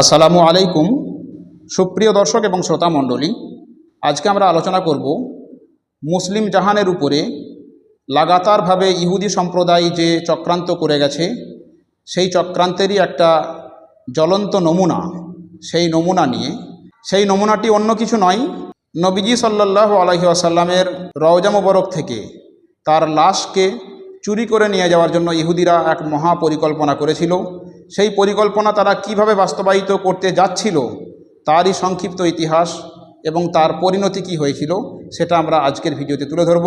আসসালামু আলাইকুম, সুপ্রিয় দর্শক এবং শ্রোতা মণ্ডলী। আজকে আমরা আলোচনা করব মুসলিম জাহানের উপরে লাগাতারভাবে ইহুদি সম্প্রদায় যে চক্রান্ত করে গেছে, সেই চক্রান্তেরই একটা জ্বলন্ত নমুনা, সেই নমুনা নিয়ে। সেই নমুনাটি অন্য কিছু নয়, নবীজি সাল্লাহ আলহি আসাল্লামের রওজা মোবারক থেকে তার লাশকে চুরি করে নিয়ে যাওয়ার জন্য ইহুদিরা এক মহা পরিকল্পনা করেছিল। সেই পরিকল্পনা তারা কীভাবে বাস্তবায়িত করতে যাচ্ছিল, তারই সংক্ষিপ্ত ইতিহাস এবং তার পরিণতি কি হয়েছিল সেটা আমরা আজকের ভিডিওতে তুলে ধরব।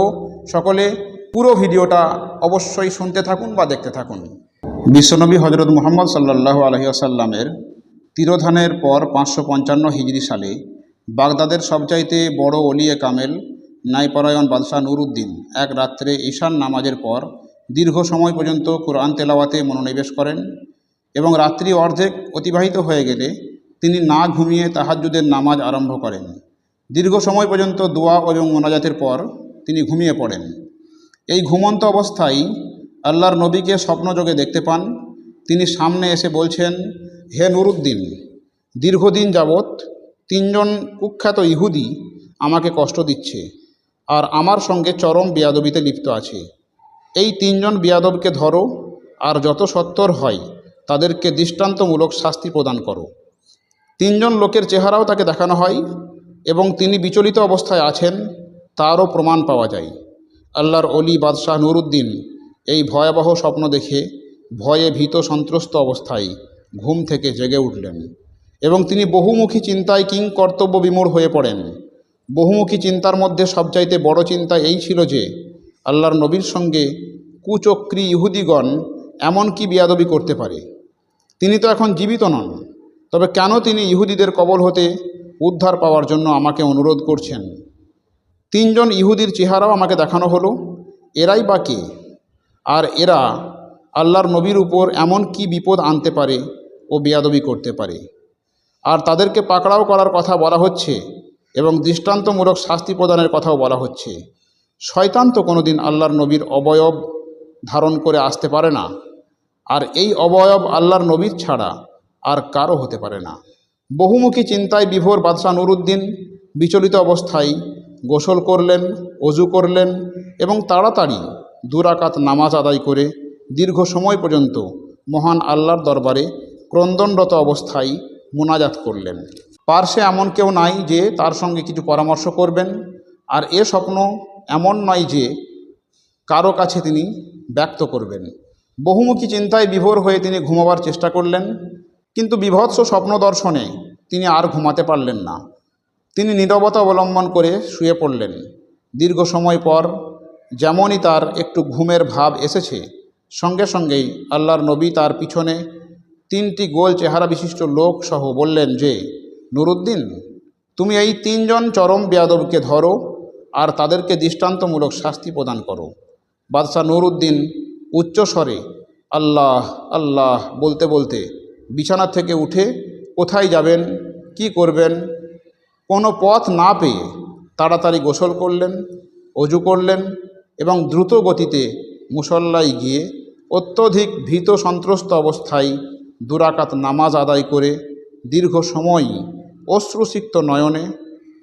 সকলে পুরো ভিডিওটা অবশ্যই শুনতে থাকুন বা দেখতে থাকুন। বিশ্বনবী হজরত মোহাম্মদ সাল্লাহ আলহি আসাল্লামের তিরোধানের পর পাঁচশো পঞ্চান্ন হিজরি সালে বাগদাদের সবচাইতে বড় অলিয়ে কামেল ন্যায়পরায়ণ বাদশাহ নুরুদ্দিন এক রাত্রে ঈশান নামাজের পর দীর্ঘ সময় পর্যন্ত কোরআন তেলাওয়াতে মনোনিবেশ করেন। এবং রাত্রি অর্ধেক অতিবাহিত হয়ে গেলে তিনি না ঘুমিয়ে তাহাজ্জুদের নামাজ আরম্ভ করেন। দীর্ঘ সময় পর্যন্ত দোয়া এবং মোনাজাতের পর তিনি ঘুমিয়ে পড়েন। এই ঘুমন্ত অবস্থায় আল্লাহর নবীকে স্বপ্নযোগে দেখতে পান। তিনি সামনে এসে বলছেন, হে নুরুদ্দিন, দীর্ঘদিন যাবৎ তিনজন কুখ্যাত ইহুদি আমাকে কষ্ট দিচ্ছে আর আমার সঙ্গে চরম বেয়াদবিতে লিপ্ত আছে। এই তিনজন বিয়াদবকে ধরো আর যত সত্তর হয় তাদেরকে দৃষ্টান্তমূলক শাস্তি প্রদান করো। তিনজন লোকের চেহারাও তাকে দেখানো হয় এবং তিনি বিচলিত অবস্থায় আছেন, তারও প্রমাণ পাওয়া যায়। আল্লাহর অলি বাদশাহ নুরুদ্দিন এই ভয়াবহ স্বপ্ন দেখে ভয়ে ভীত সন্ত্রস্ত অবস্থায় ঘুম থেকে জেগে উঠলেন এবং তিনি বহুমুখী চিন্তায় কিং কর্তব্য বিমূঢ় হয়ে পড়েন। বহুমুখী চিন্তার মধ্যে সবচাইতে বড় চিন্তা এই ছিল যে আল্লাহর নবীর সঙ্গে কুচক্রী ইহুদিগণ এমন কি বিয়াদবি করতে পারে। তিনি তো এখন জীবিত নন। তবে কেন তিনি ইহুদিদের কবল হতে উদ্ধার পাওয়ার জন্য আমাকে অনুরোধ করছেন? তিনজন ইহুদির চেহারাও আমাকে দেখানো হলো। এরাই বা কে? আর এরা আল্লাহর নবীর উপর এমন কি বিপদ আনতে পারে ও বেয়াদবি করতে পারে? আর তাদেরকে পাকড়াও করার কথা বলা হচ্ছে এবং দৃষ্টান্তমূলক শাস্তি প্রদানের কথাও বলা হচ্ছে। শয়তান তো কোনোদিন আল্লাহর নবীর অবয়ব ধারণ করে আসতে পারে না। আর এই অবয়ব আল্লাহর নবীর ছাড়া আর কারও হতে পারে না। বহুমুখী চিন্তায় বিভোর বাদশাহ নুরুদ্দিন বিচলিত অবস্থায় গোসল করলেন, অজু করলেন এবং তাড়াতাড়ি দুরাকাত নামাজ আদায় করে দীর্ঘ সময় পর্যন্ত মহান আল্লাহর দরবারে ক্রন্দনরত অবস্থায় মোনাজাত করলেন। পার্শ্বে এমন কেউ নাই যে তার সঙ্গে কিছু পরামর্শ করবেন। আর এ স্বপ্ন এমন নয় যে কারও কাছে তিনি ব্যক্ত করবেন। বহুমুখী চিন্তায় বিভোর হয়ে তিনি ঘুমাবার চেষ্টা করলেন, কিন্তু বিভৎস স্বপ্ন দর্শনে তিনি আর ঘুমাতে পারলেন না। তিনি নীরবতা অবলম্বন করে শুয়ে পড়লেন। দীর্ঘ সময় পর যেমনই তার একটু ঘুমের ভাব এসেছে, সঙ্গে সঙ্গেই আল্লাহর নবী তার পিছনে তিনটি গোল চেহারা বিশিষ্ট লোক সহ বললেন যে, নুরুদ্দিন, তুমি এই তিনজন চরম বেয়াদবকে ধরো আর তাদেরকে দৃষ্টান্তমূলক শাস্তি প্রদান করো। বাদশাহ নুরুদ্দিন উচ্চস্বরে আল্লাহ আল্লাহ, বলতে বলতে বিছানা থেকে উঠে কোথায় যাবেন, কি করবেন, কোনো পথ না পেয়ে তাড়াতাড়ি গোসল করলেন, অজু করলেন এবং দ্রুত গতিতে মুসল্লায় গিয়ে অত্যধিক ভীত সন্ত্রস্ত অবস্থায় দুরাকাত নামাজ আদায় করে দীর্ঘ সময় অশ্রুসিক্ত নয়নে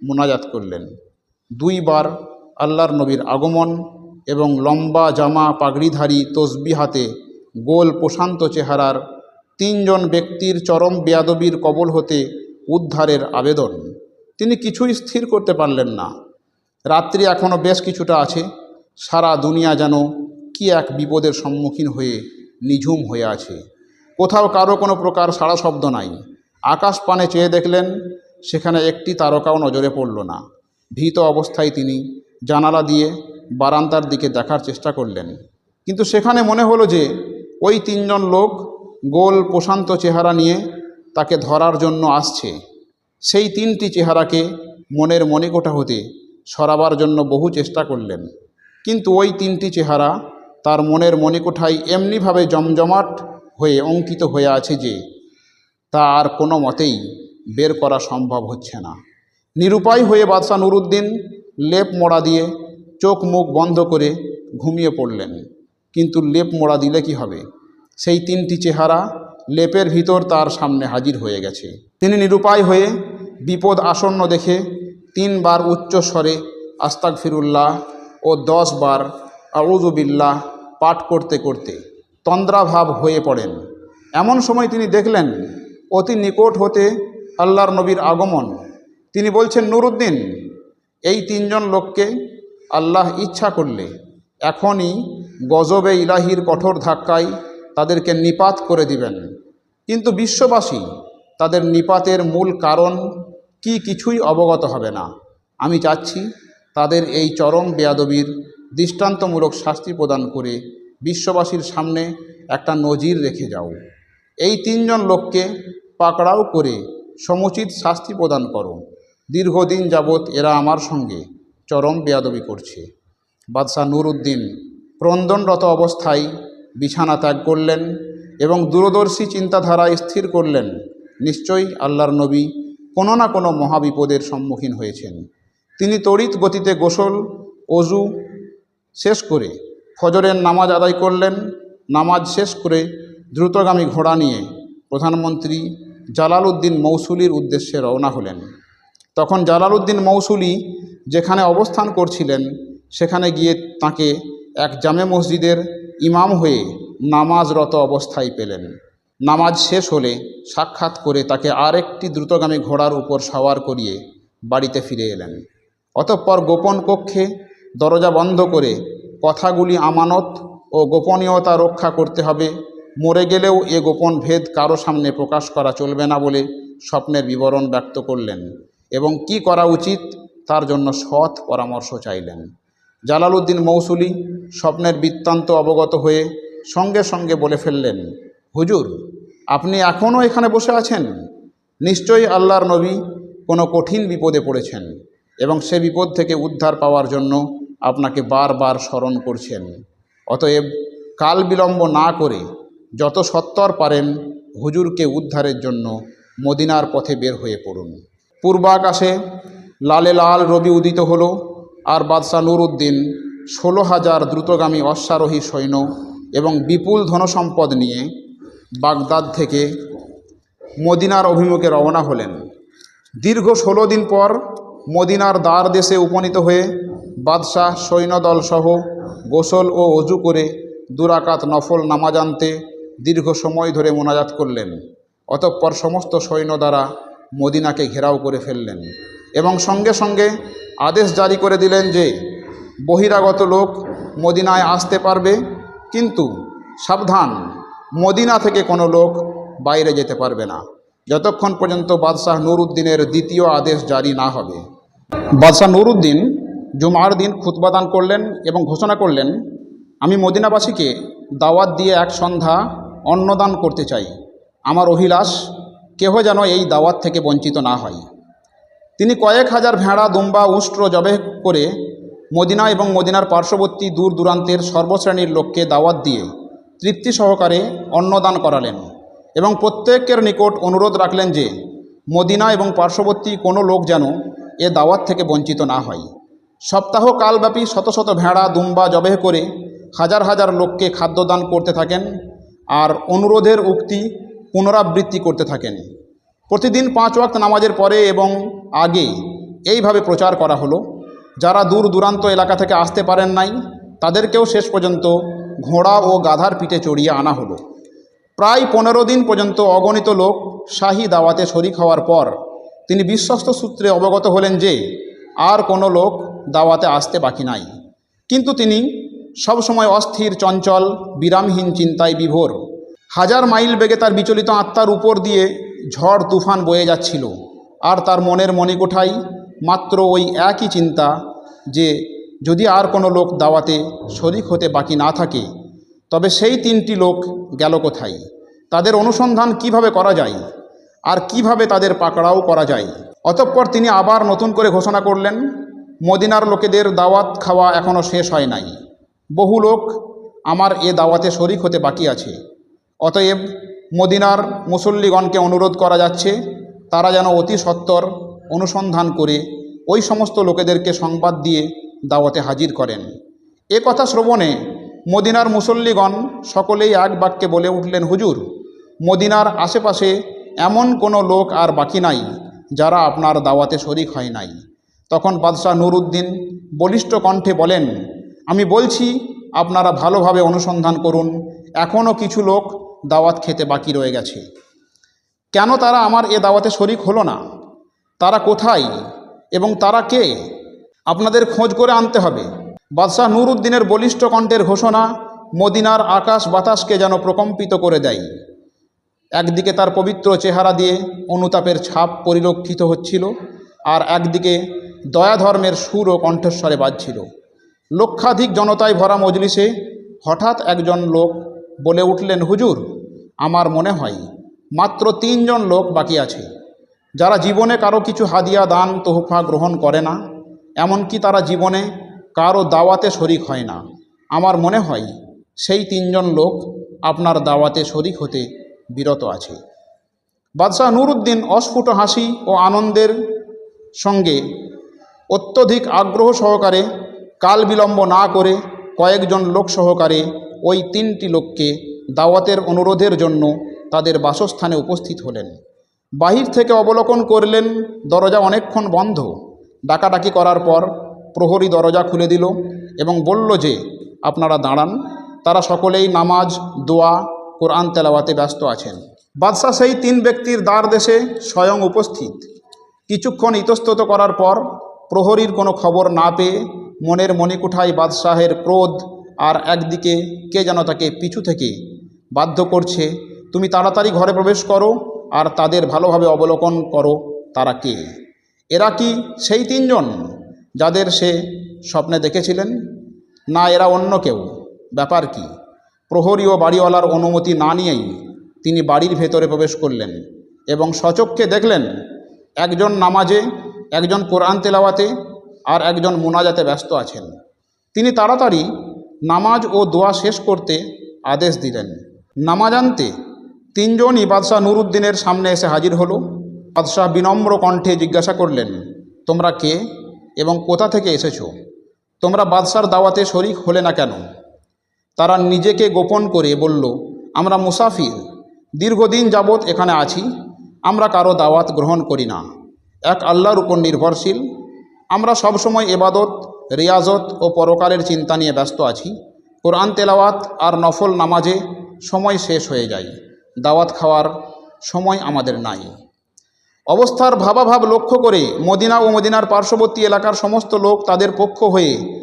মোনাজাত করলেন। দুইবার আল্লাহর নবীর আগমন এবং লম্বা জামা পাগড়িধারী তসবি হাতে, গোল প্রশান্ত চেহারার তিনজন ব্যক্তির চরম বেয়াদবির কবল হতে উদ্ধারের আবেদন। তিনি কিছুই স্থির করতে পারলেন না। রাত্রি এখনও বেশ কিছুটা আছে। সারা দুনিয়া যেন কি এক বিপদের সম্মুখীন হয়ে নিঝুম হয়ে আছে। কোথাও কারও কোনো প্রকার সাড়া শব্দ নাই। আকাশ পানে চেয়ে দেখলেন, সেখানে একটি তারকাও নজরে পড়ল না। ভীত অবস্থায় তিনি জানালা দিয়ে বারান্দার দিকে দেখার চেষ্টা করলেন। কিন্তু সেখানে মনে হলো যে, ওই তিনজন লোক গোল প্রশান্ত চেহারা নিয়ে তাকে ধরার জন্য আসছে। সেই তিনটি চেহারাকে মনের মণিকোঠা হতে সরাবার জন্য বহু চেষ্টা করলেন। কিন্তু ওই তিনটি চেহারা তার মনের মণিকোঠায় এমনিভাবে জমজমাট হয়ে অঙ্কিত হয়ে আছে যে, তা আর কোনো মতেই বের করা সম্ভব হচ্ছে না। নিরুপায় হয়ে বাদশাহ নুরুদ্দিন লেপ মোড়া দিয়ে চোখ মুখ বন্ধ করে ঘুমিয়ে পড়লেন। কিন্তু লেপ মোড়া দিলে কি হবে? সেই তিনটি চেহারা লেপের ভিতর তার সামনে হাজির হয়ে গেছে। তিনি নিরুপায় হয়ে বিপদ আসন্ন দেখে তিনবার উচ্চ স্বরে আস্তাক ফিরুল্লাহ ও দশ বার আউজুবিল্লাহ পাঠ করতে করতে তন্দ্রাভাব হয়ে পড়েন। এমন সময় তিনি দেখলেন, অতি নিকট হতে আল্লাহর নবীর আগমন। তিনি বলছেন, নুরুদ্দিন, এই তিনজন লোককে আল্লাহ ইচ্ছা করলে এখনই গজবে ইলাহির কঠোর ধাক্কায় তাদেরকে নিপাত করে দিবেন। কিন্তু বিশ্ববাসী, তাদের নিপাতের মূল কারণ কি কিছুই অবগত হবে না। আমি চাচ্ছি তাদের এই চরম বেয়াদবির দৃষ্টান্তমূলক শাস্তি প্রদান করে বিশ্ববাসীর সামনে একটা নজির রেখে যাও। এই তিনজন লোককে পাকড়াও করে সমুচিত শাস্তি প্রদান করো। দীর্ঘদিন যাবৎ এরা আমার সঙ্গে চরম বেয়াদবি করছে। বাদশাহ নুরউদ্দিন ক্রন্দনরত অবস্থায় বিছানা ত্যাগ করলেন এবং দূরদর্শী চিন্তাধারা স্থির করলেন। নিশ্চয়ই আল্লাহর নবী কোনো না কোনো মহাবিপদের সম্মুখীন হয়েছেন। তিনি তড়িৎ গতিতে গোসল, অজু শেষ করে ফজরের নামাজ আদায় করলেন। নামাজ শেষ করে দ্রুতগামী ঘোড়া নিয়ে প্রধানমন্ত্রী জালালউদ্দিন মৌসুলির উদ্দেশ্যে রওনা হলেন। তখন জালালউদ্দিন মৌসুলি যেখানে অবস্থান করছিলেন, সেখানে গিয়ে তাকে এক জামে মসজিদের ইমাম হয়ে নামাজরত অবস্থায় পেলেন। নামাজ শেষ হলে সাক্ষাৎ করে তাকে আরেকটি দ্রুতগামী ঘোড়ার উপর সওয়ার করিয়ে বাড়িতে ফিরে এলেন। অতঃপর গোপন কক্ষে দরজা বন্ধ করে কথাগুলি আমানত ও গোপনীয়তা রক্ষা করতে হবে। মরে গেলেও এ গোপন ভেদ কারও সামনে প্রকাশ করা চলবে না বলে স্বপ্নের বিবরণ ব্যক্ত করলেন। এবং কি করা উচিত তার জন্য সৎ পরামর্শ চাইলেন। জালালউদ্দিন মৌসুলি স্বপ্নের বৃত্তান্ত অবগত হয়ে সঙ্গে সঙ্গে বলে ফেললেন, হুজুর, আপনি এখনও এখানে বসে আছেন? নিশ্চয়ই আল্লাহর নবী কোনো কঠিন বিপদে পড়েছেন এবং সে বিপদ থেকে উদ্ধার পাওয়ার জন্য আপনাকে বারবার স্মরণ করছেন। অতএব কাল বিলম্ব না করে যত সত্বর পারেন হুজুরকে উদ্ধারের জন্য মদিনার পথে বের হয়ে পড়ুন। পূর্বাকাশে লালে লাল রবি উদিত হল, আর বাদশাহ নুরউদ্দিন ষোলো হাজার দ্রুতগামী অশ্বারোহী সৈন্য এবং বিপুল ধনসম্পদ নিয়ে বাগদাদ থেকে মদিনার অভিমুখে রওনা হলেন। দীর্ঘ ষোলো দিন পর মদিনার দ্বার দেশে উপনীত হয়ে বাদশাহ সৈন্যদল সহ গোসল ও অজু করে দুরাকাত নফল নামাজ আনতে দীর্ঘ সময় ধরে মোনাজাত করলেন। অতঃপর সমস্ত সৈন্য দ্বারা মদিনাকে ঘেরাও করে ফেললেন। এবং সঙ্গে সঙ্গে আদেশ জারি করে দিলেন যে বহিরাগত লোক মদিনায় আসতে পারবে, কিন্তু সাবধান, মদিনা থেকে কোনো লোক বাইরে যেতে পারবে না। যতক্ষণ পর্যন্ত বাদশাহ নুরুদ্দিনের দ্বিতীয় আদেশ জারি না হবে। বাদশাহ নুরুদ্দিন জুমার দিন খুতবাদান করলেন এবং ঘোষণা করলেন, আমি মদিনাবাসীকে দাওয়াত দিয়ে এক সন্ধ্যা অন্নদান করতে চাই। আমার অভিলাষ কেহ যেন এই দাওয়াত থেকে বঞ্চিত না হয়। তিনি কয়েক হাজার ভেড়া, দুম্বা, উষ্ট্র জবে করে মদিনা এবং মদিনার পার্শ্ববর্তী দূর দূরান্তের সর্বশ্রেণীর লোককে দাওয়াত দিয়ে তৃপ্তি সহকারে অন্নদান করালেন এবং প্রত্যেকের নিকট অনুরোধ রাখলেন যে, মদিনা এবং পার্শ্ববর্তী কোনো লোক যেন এ দাওয়াত থেকে বঞ্চিত না হয়। সপ্তাহ কালব্যাপী শত শত ভেড়া, দুম্বা জবেহ করে হাজার হাজার লোককে খাদ্যদান করতে থাকেন আর অনুরোধের উক্তি পুনরাবৃত্তি করতে থাকেন। প্রতিদিন পাঁচ ওয়াক্ত নামাজের পরে এবং আগে এইভাবে প্রচার করা হলো। যারা দূর দূরান্ত এলাকা থেকে আসতে পারেন নাই, তাদেরকেও শেষ পর্যন্ত ঘোড়া ও গাধার পিঠে চড়িয়ে আনা হলো। প্রায় পনেরো দিন পর্যন্ত অগণিত লোক শাহী দাওয়াতে শরিক হওয়ার পর তিনি বিশ্বস্ত সূত্রে অবগত হলেন যে আর কোনো লোক দাওয়াতে আসতে বাকি নাই। কিন্তু তিনি সবসময় অস্থির, চঞ্চল, বিরামহীন চিন্তায় বিভোর। হাজার মাইল বেগে তার বিচলিত আত্মার উপর দিয়ে ঝড় তুফান বয়ে যাচ্ছিল। আর তার মনের মণিকোঠায় মাত্র ওই একই চিন্তা যে যদি আর কোনো লোক দাওয়াতে শরিক হতে বাকি না থাকে, তবে সেই তিনটি লোক গেল কোথায়? তাদের অনুসন্ধান কীভাবে করা যায়? আর কীভাবে তাদের পাকড়াও করা যায়? অতঃপর তিনি আবার নতুন করে ঘোষণা করলেন, মদিনার লোকেদের দাওয়াত খাওয়া এখনও শেষ হয় নাই। বহু লোক আমার এ দাওয়াতে শরিক হতে বাকি আছে। অতএব মদিনার মুসল্লিগণকে অনুরোধ করা যাচ্ছে, তারা যেন অতি সত্বর অনুসন্ধান করে ওই সমস্ত লোকেদেরকে সংবাদ দিয়ে দাওয়াতে হাজির করেন। এ কথা শ্রবণে মদিনার মুসল্লিগণ সকলেই এক বাক্যে বলে উঠলেন, হুজুর, মদিনার আশেপাশে এমন কোনো লোক আর বাকি নাই যারা আপনার দাওয়াতে শরিক হয় নাই। তখন বাদশাহ নুরুদ্দিন বলিষ্ঠ কণ্ঠে বলেন, আমি বলছি, আপনারা ভালোভাবে অনুসন্ধান করুন। এখনও কিছু লোক দাওয়াত খেতে বাকি রয়ে গেছে। কেন তারা আমার এ দাওয়াতে শরিক হলো না? তারা কোথায়? এবং তারা কে? আপনাদের খোঁজ করে আনতে হবে। বাদশাহ নুরুদ্দিনের বলিষ্ঠ কণ্ঠের ঘোষণা মদিনার আকাশ বাতাসকে যেন প্রকম্পিত করে দেয়। একদিকে তার পবিত্র চেহারা দিয়ে অনুতাপের ছাপ পরিলক্ষিত হচ্ছিল আর একদিকে দয়া ধর্মের সুর ও কণ্ঠস্বরে বাজছিল। লক্ষাধিক জনতায় ভরা মজলিসে হঠাৎ একজন লোক বলে উঠলেন, হুজুর, আমার মনে হয় মাত্র তিনজন লোক বাকি আছে। যারা জীবনে কারও কিছু হাদিয়া, দান, তোহফা গ্রহণ করে না, এমনকি তারা জীবনে কারও দাওয়াতে শরিক হয় না। আমার মনে হয় সেই তিনজন লোক আপনার দাওয়াতে শরিক হতে বিরত আছে। বাদশাহ নুরুদ্দিন অস্ফুট হাসি ও আনন্দের সঙ্গে অত্যধিক আগ্রহ সহকারে কাল বিলম্ব না করে কয়েকজন লোক সহকারে ওই তিনটি লোককে দাওয়াতের অনুরোধের জন্য তাদের বাসস্থানে উপস্থিত হলেন। বাহির থেকে অবলোকন করলেন, দরজা অনেকক্ষণ বন্ধ। ডাকাডাকি করার পর প্রহরী দরজা খুলে দিল এবং বলল যে, আপনারা দাঁড়ান, তারা সকলেই নামাজ, দোয়া, কোরআন তেলাওয়াতে ব্যস্ত আছেন। বাদশাহ সেই তিন ব্যক্তির দ্বার দেশে স্বয়ং উপস্থিত। কিছুক্ষণ ইতস্তত করার পর প্রহরীর কোনো খবর না পেয়ে মনের মণিকুঠায় বাদশাহের ক্রোধ আর একদিকে কে যেন তাকে পিছু থেকে বাধ্য করছে, তুমি তাড়াতাড়ি ঘরে প্রবেশ করো আর তাদের ভালোভাবে অবলোকন করো, তারা কে? এরা কি সেই তিনজন যাদের সে স্বপ্নে দেখেছিলেন? না, এরা অন্য কেউ। ব্যাপার কি? প্রহরী ও বাড়িওয়ালার অনুমতি না নিয়েই তিনি বাড়ির ভেতরে প্রবেশ করলেন এবং সচক্ষে দেখলেন একজন নামাজে, একজন কোরআন তেলাওয়াতে আর একজন মোনাজাতে ব্যস্ত আছেন। তিনি তাড়াতাড়ি নামাজ ও দোয়া শেষ করতে আদেশ দিলেন। নামাজ আনতে তিনজনই বাদশাহ নুরুদ্দিনের সামনে এসে হাজির হলো। বাদশাহ বিনম্র কণ্ঠে জিজ্ঞাসা করলেন, তোমরা কে এবং কোথা থেকে এসেছ? তোমরা বাদশার দাওয়াতে শরিক হলে না কেন? তারা নিজেকে গোপন করে বলল, আমরা মুসাফির, দীর্ঘদিন যাবৎ এখানে আছি, আমরা কারও দাওয়াত গ্রহণ করি না। এক আল্লাহর উপর নির্ভরশীল, আমরা সবসময় এবাদত রিয়াজত ও পরকালের চিন্তা নিয়ে ব্যস্ত আছি। কোরআন তেলাওয়াত আর নফল নামাজে সময় শেষ হয়ে যায়। দাওয়াত খাওয়ার সময় আমাদের নাই। অবস্থার ভাবাভাব লক্ষ্য করে মদিনা ও মদিনার পার্শ্ববর্তী এলাকার সমস্ত লোক তাদের পক্ষ হয়ে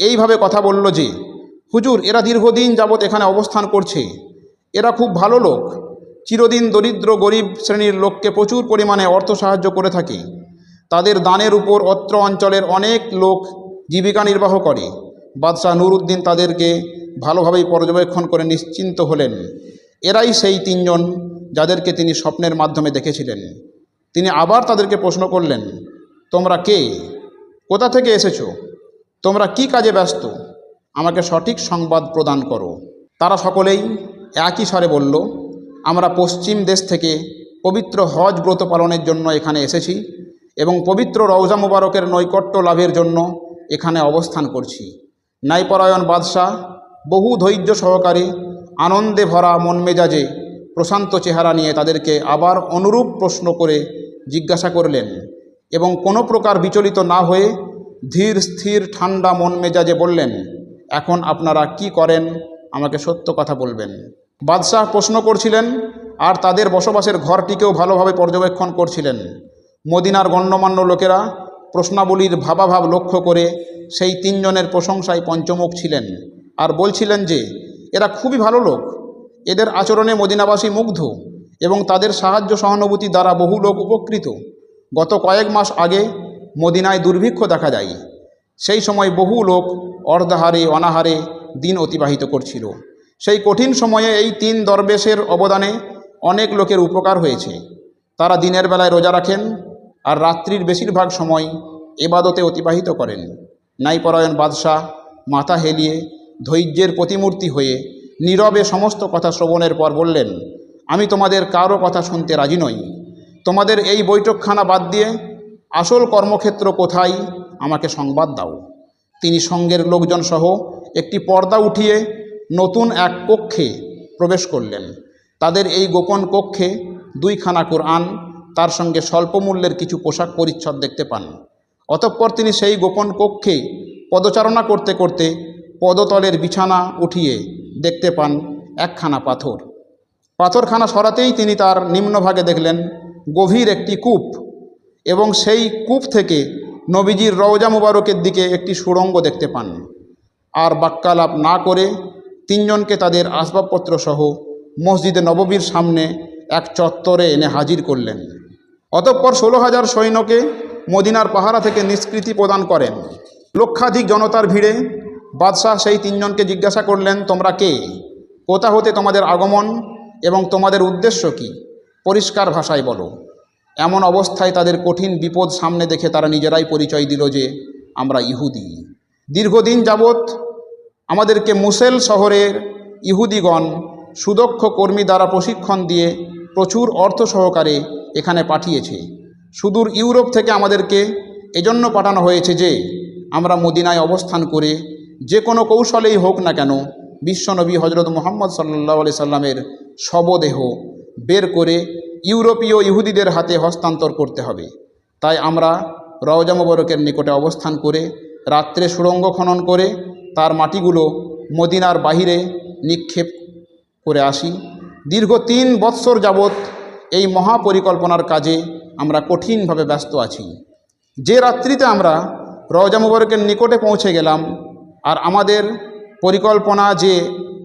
এইভাবে কথা বলল যে, হুজুর, এরা দীর্ঘদিন যাবৎ এখানে অবস্থান করছে। এরা খুব ভালো লোক। চিরদিন দরিদ্র, গরিব শ্রেণির লোককে প্রচুর পরিমাণে অর্থ সাহায্য করে থাকে। তাদের দানের উপর অত্র অঞ্চলের অনেক লোক জীবিকা নির্বাহ করে। বাদশাহ নুরুদ্দিন তাদেরকে ভালোভাবেই পর্যবেক্ষণ করে নিশ্চিন্ত হলেন। এরাই সেই তিনজন যাদেরকে তিনি স্বপ্নের মাধ্যমে দেখেছিলেন। তিনি আবার তাদেরকে প্রশ্ন করলেন, তোমরা কে? কোথা থেকে এসেছ? তোমরা কি কাজে ব্যস্ত? আমাকে সঠিক সংবাদ প্রদান করো। তারা সকলেই একই স্বরে বলল, আমরা পশ্চিম দেশ থেকে পবিত্র হজ ব্রত পালনের জন্য এখানে এসেছি এবং পবিত্র রওজা মুবারকের নৈকট্য লাভের জন্য এখানে অবস্থান করছি। ন্যায়পরায়ণ বাদশাহ, বহু ধৈর্য সহকারে, আনন্দে ভরা মন মেজাজে প্রশান্ত চেহারা নিয়ে তাদেরকে আবার অনুরূপ প্রশ্ন করে জিজ্ঞাসা করলেন এবং কোনো প্রকার বিচলিত না হয়ে ধীর, স্থির, ঠান্ডা মন মেজাজে বললেন, এখন আপনারা কি করেন? আমাকে সত্য কথা বলবেন। বাদশাহ প্রশ্ন করছিলেন, আর তাদের বসবাসের ঘরটিকেও ভালোভাবে পর্যবেক্ষণ করছিলেন। মদিনার গণ্যমান্য লোকেরা প্রশ্নাবলীর ভাবাভাব লক্ষ্য করে সেই তিনজনের প্রশংসায় পঞ্চমুখ ছিলেন আর বলছিলেন যে, এরা খুবই ভালো লোক। এদের আচরণে মদিনাবাসী মুগ্ধ এবং তাদের সাহায্য সহানুভূতি দ্বারা বহু লোক উপকৃত। গত কয়েক মাস আগে মদিনায় দুর্ভিক্ষ দেখা যায় সেই সময় বহু লোক অর্ধাহারে, অনাহারে দিন অতিবাহিত করছিল। সেই কঠিন সময়ে এই তিন দরবেশের অবদানে অনেক লোকের উপকার হয়েছে। তারা দিনের বেলায় রোজা রাখেন আর রাত্রির বেশিরভাগ সময় এবাদতে অতিবাহিত করেন। ন্যায়পরায়ণ বাদশাহ মাথা হেলিয়ে ধৈর্যের প্রতিমূর্তি হয়ে নীরবে সমস্ত কথা শ্রবণের পর বললেন, আমি তোমাদের কারও কথা শুনতে রাজি নই। তোমাদের এই বৈঠকখানা বাদ দিয়ে আসল কর্মক্ষেত্র কোথায় আমাকে সংবাদ দাও। তিনি সঙ্গের লোকজন সহ একটি পর্দা উঠিয়ে নতুন এক কক্ষে প্রবেশ করলেন। তাদের এই গোপন কক্ষে দুইখানা কোরআন তার সঙ্গে স্বল্প মূল্যের কিছু পোশাক পরিচ্ছদ দেখতে পান। অতঃপর তিনি সেই গোপন কক্ষে পদচারণা করতে করতে পদতলের বিছানা উঠিয়ে দেখতে পান একখানা পাথর। পাথরখানা সরাতেই তিনি তার নিম্নভাগে দেখলেন গভীর একটি কূপ এবং সেই কূপ থেকে নবীজির রওজা মুবারকের দিকে একটি সুড়ঙ্গ দেখতে পান। আর বাক্যালাপ না করে তিনজনকে তাদের আসবাবপত্র সহ মসজিদে নববীর সামনে এক চত্বরে এনে হাজির করলেন। অতঃপর ষোলো হাজার সৈন্যকে মদিনার পাহারা থেকে নিষ্কৃতি প্রদান করেন। লক্ষাধিক জনতার ভিড়ে বাদশাহ সেই তিনজনকে জিজ্ঞাসা করলেন, তোমরা কে? কোথা হতে তোমাদের আগমন এবং তোমাদের উদ্দেশ্য কি? পরিষ্কার ভাষায় বলো। এমন অবস্থায় তাদের কঠিন বিপদ সামনে দেখে তারা নিজেরাই পরিচয় দিল যে, আমরা ইহুদি। দীর্ঘদিন যাবৎ আমাদেরকে মুসেল শহরের ইহুদিগণ সুদক্ষ কর্মী দ্বারা প্রশিক্ষণ দিয়ে প্রচুর অর্থ সহকারে এখানে পাঠিয়েছে। সুদূর ইউরোপ থেকে আমাদেরকে এজন্য পাঠানো হয়েছে যে, আমরা মদিনায় অবস্থান করে যে কোনো কৌশলেই হোক না কেন বিশ্বনবী হজরত মোহাম্মদ সাল্লাহ আলি সাল্লামের শবদেহ বের করে ইউরোপীয় ইহুদিদের হাতে হস্তান্তর করতে হবে। তাই আমরা রওজা মোবারকের নিকটে অবস্থান করে, রাত্রে সুড়ঙ্গ খনন করে, তার মাটিগুলো মদিনার বাহিরে নিক্ষেপ করে আসি। দীর্ঘ তিন বৎসর যাবৎ এই মহাপরিকল্পনার কাজে আমরা কঠিনভাবে ব্যস্ত আছি। যে রাত্রিতে আমরা রওজা মুবারকের নিকটে পৌঁছে গেলাম আর আমাদের পরিকল্পনা যে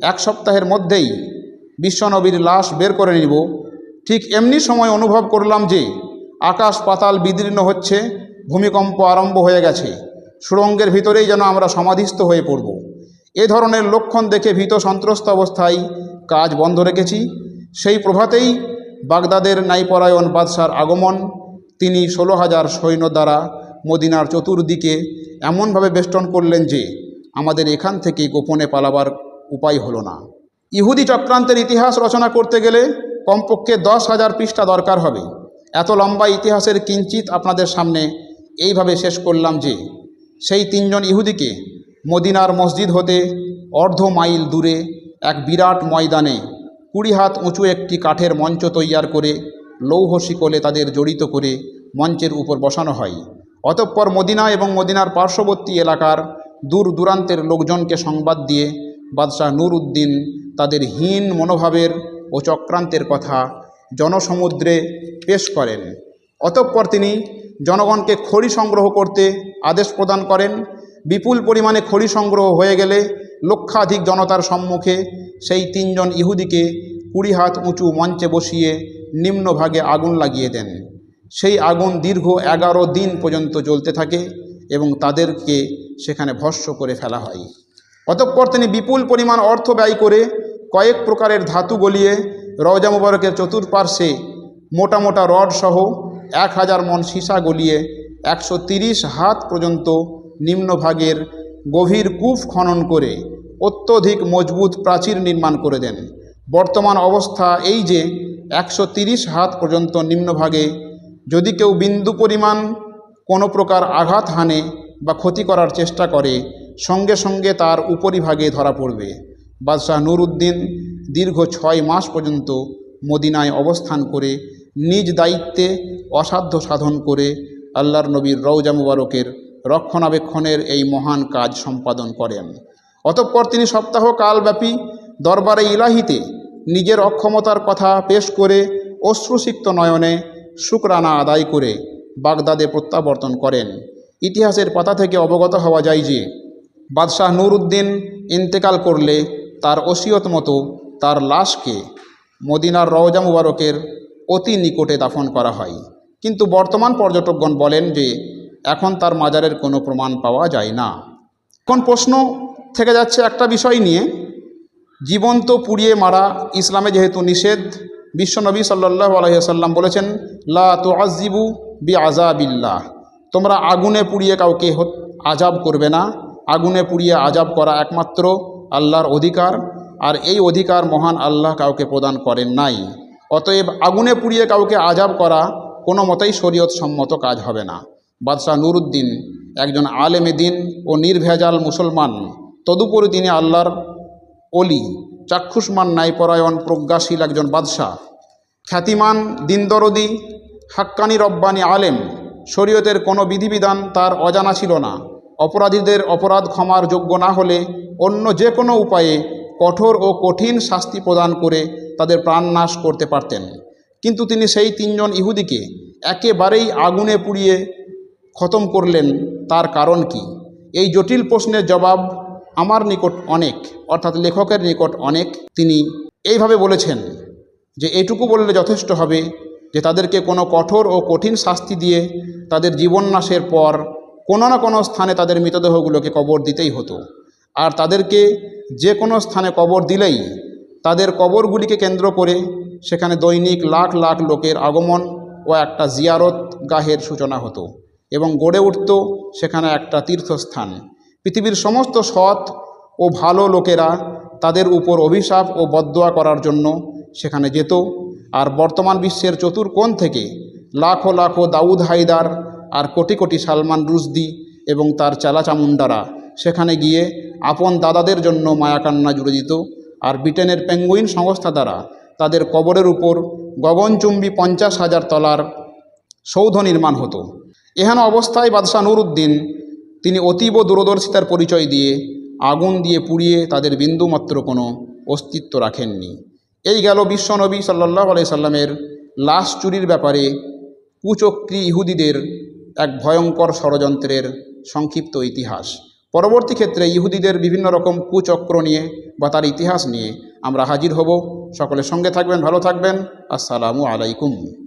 এক সপ্তাহের মধ্যেই বিশ্বনবীর লাশ বের করে নিব, ঠিক এমনি সময় অনুভব করলাম যে আকাশ পাতাল বিদীর্ণ হচ্ছে, ভূমিকম্প আরম্ভ হয়ে গেছে সুড়ঙ্গের ভিতরেই যেন আমরা সমাধিস্থ হয়ে পড়ব। এ ধরনের লক্ষণ দেখে ভীত সন্ত্রস্ত অবস্থায় কাজ বন্ধ রেখেছি। সেই প্রভাতেই বাগদাদের ন্যায়পরায়ণ বাদশার আগমন। তিনি ষোলো হাজার সৈন্য দ্বারা মদিনার চতুর্দিকে এমনভাবে বেষ্টন করলেন যে, আমাদের এখান থেকে গোপনে পালাবার উপায় হলো না। ইহুদি চক্রান্তের ইতিহাস রচনা করতে গেলে কমপক্ষে দশ হাজার পৃষ্ঠা দরকার হবে। এত লম্বা ইতিহাসের কিঞ্চিত আপনাদের সামনে এইভাবে শেষ করলাম যে, সেই তিনজন ইহুদিকে মদিনার মসজিদ হতে অর্ধ মাইল দূরে এক বিরাট ময়দানে কুড়ি হাত উঁচু একটি কাঠের মঞ্চ তৈয়ার করে লৌহ শিকলে তাদের জড়িত করে মঞ্চের উপর বসানো হয়। অতঃপর মদিনা এবং মদিনার পার্শ্ববর্তী এলাকার দূর দূরান্তের লোকজনকে সংবাদ দিয়ে বাদশাহ নূর উদ্দিন তাদের হীন মনোভাবের ও চক্রান্তের কথা জনসমুদ্রে পেশ করেন। অতঃপর তিনি জনগণকে খড়ি সংগ্রহ করতে আদেশ প্রদান করেন। বিপুল পরিমাণে খড়ি সংগ্রহ হয়ে গেলে লক্ষাধিক জনতার সম্মুখে সেই তিনজন ইহুদিকে কুড়ি হাত উঁচু মঞ্চে বসিয়ে নিম্নভাগে আগুন লাগিয়ে দেন। সেই আগুন দীর্ঘ এগারো দিন পর্যন্ত জ্বলতে থাকে এবং তাদেরকে সেখানে ভস্য করে ফেলা হয়। অতঃপর তিনি বিপুল পরিমাণ অর্থ ব্যয় করে কয়েক প্রকারের ধাতু গলিয়ে রওজা মুবারকের চতুর্পার্শ্বে মোটা মোটা রড সহ এক হাজার মন সীসা গলিয়ে একশো হাত পর্যন্ত নিম্নভাগের গভীর কূপ খনন করে অত্যধিক মজবুত প্রাচীর নির্মাণ করে দেন। বর্তমান অবস্থা এই যে একশো হাত পর্যন্ত নিম্নভাগে, যদি কেউ বিন্দু পরিমাণ কোনো প্রকার আঘাত হানে বা ক্ষতি করার চেষ্টা করে, সঙ্গে সঙ্গে তার উপরিভাগে ধরা পড়বে। বাদশাহ নুরউদ্দিন দীর্ঘ ছয় মাস পর্যন্ত মদিনায় অবস্থান করে নিজ দায়িত্বে অসাধ্য সাধন করে আল্লাহর নবীর রওজা মুবারকের রক্ষণাবেক্ষণের এই মহান কাজ সম্পাদন করেন। অতঃপর তিনি সপ্তাহ কালব্যাপী দরবারে ইলাহিতে নিজের অক্ষমতার কথা পেশ করে অশ্রুসিক্ত নয়নে শুকরানা আদায় করে বাগদাদে প্রত্যাবর্তন করেন। ইতিহাসের পাতা থেকে অবগত হওয়া যায় যে, বাদশাহ নুরউদ্দিন ইন্তেকাল করলে তার ওসিয়ত মতো তার লাশকে মদিনার রওজা মুবারকের অতি নিকটে দাফন করা হয়। কিন্তু বর্তমান পর্যটকগণ বলেন যে এখন তার মাজারের কোনো প্রমাণ পাওয়া যায় না। এখন প্রশ্ন থেকে যাচ্ছে একটা বিষয় নিয়ে। জীবন্ত পুড়িয়ে মারা ইসলামে যেহেতু নিষেধ, বিশ্বনবী সাল্লাহ আলহিহাল্লাম বলেছেন, লা তো আজিবু বি আজাবিল্লাহ তোমরা আগুনে পুড়িয়ে কাউকে আজাব করবে না। আগুনে পুড়িয়ে আজাব করা একমাত্র আল্লাহর অধিকার, আর এই অধিকার মহান আল্লাহ কাউকে প্রদান করেন নাই। অতএব আগুনে পুড়িয়ে কাউকে আজাব করা কোনো মতেই শরীয়ত সম্মত কাজ হবে না। বাদশাহ নুরুদ্দিন একজন আলেমে দিন ও নির্ভেজাল মুসলমান। তদুপরি তিনি আল্লাহর অলি চাক্ষুষমান, ন্যায়পরায়ণ, প্রজ্ঞাশীল একজন বাদশাহ। খ্যাতিমান, দিনদরদি, হাক্কানি রব্বানি আলেম। শরীয়তের কোনো বিধিবিধান তার অজানা ছিল না। অপরাধীদের অপরাধ ক্ষমার যোগ্য না হলে অন্য যে কোনো উপায়ে কঠোর ও কঠিন শাস্তি প্রদান করে তাদের প্রাণনাশ করতে পারতেন। কিন্তু তিনি সেই তিনজন ইহুদিকে একেবারেই আগুনে পুড়িয়ে খতম করলেন, তার কারণ কি? এই জটিল প্রশ্নের জবাব আমার নিকট অনেক, অর্থাৎ লেখকের নিকট অনেক। তিনি এইভাবে বলেছেন যে, এটুকু বললে যথেষ্ট হবে যে, তাদেরকে কোনো কঠোর ও কঠিন শাস্তি দিয়ে তাদের জীবননাশের পর কোনো না কোনো স্থানে তাদের মৃতদেহগুলোকে কবর দিতেই হতো। আর তাদেরকে যে কোনো স্থানে কবর দিলেই তাদের কবরগুলিকে কেন্দ্র করে সেখানে দৈনিক লাখ লাখ লোকের আগমন ও একটা জিয়ারত গাহের সূচনা হতো। এবং গড়ে উঠত সেখানে একটা তীর্থস্থান। পৃথিবীর সমস্ত সৎ ও ভালো লোকেরা তাদের উপর অভিশাপ ও বদদোয়া করার জন্য সেখানে যেত। আর বর্তমান বিশ্বের চতুর্কোণ থেকে লাখো লাখো দাউদ হায়দার আর কোটি কোটি সালমান রুশদি এবং তার চালাচামুন্ডারা সেখানে গিয়ে আপন দাদাদের জন্য মায়াকান্না জুড়ে দিত। আর ব্রিটেনের পেঙ্গুইন সংস্থা দ্বারা তাদের কবরের উপর গগনচুম্বী পঞ্চাশ হাজার তলার সৌধ নির্মাণ হতো। এহেন অবস্থায় বাদশাহ নুরউদ্দিন তিনি অতীব দূরদর্শিতার পরিচয় দিয়ে আগুন দিয়ে পুড়িয়ে তাদের বিন্দুমাত্র কোনো অস্তিত্ব রাখেননি। এই গেল বিশ্বনবী সাল্লাহ সাল্লামের লাশ চুরির ব্যাপারে কুচক্রী ইহুদিদের এক ভয়ঙ্কর ষড়যন্ত্রের সংক্ষিপ্ত ইতিহাস। পরবর্তী ক্ষেত্রে ইহুদিদের বিভিন্ন রকম কুচক্র নিয়ে বা তার ইতিহাস নিয়ে আমরা হাজির হব। সকলের সঙ্গে থাকবেন, ভালো থাকবেন। আসসালামু আলাইকুম।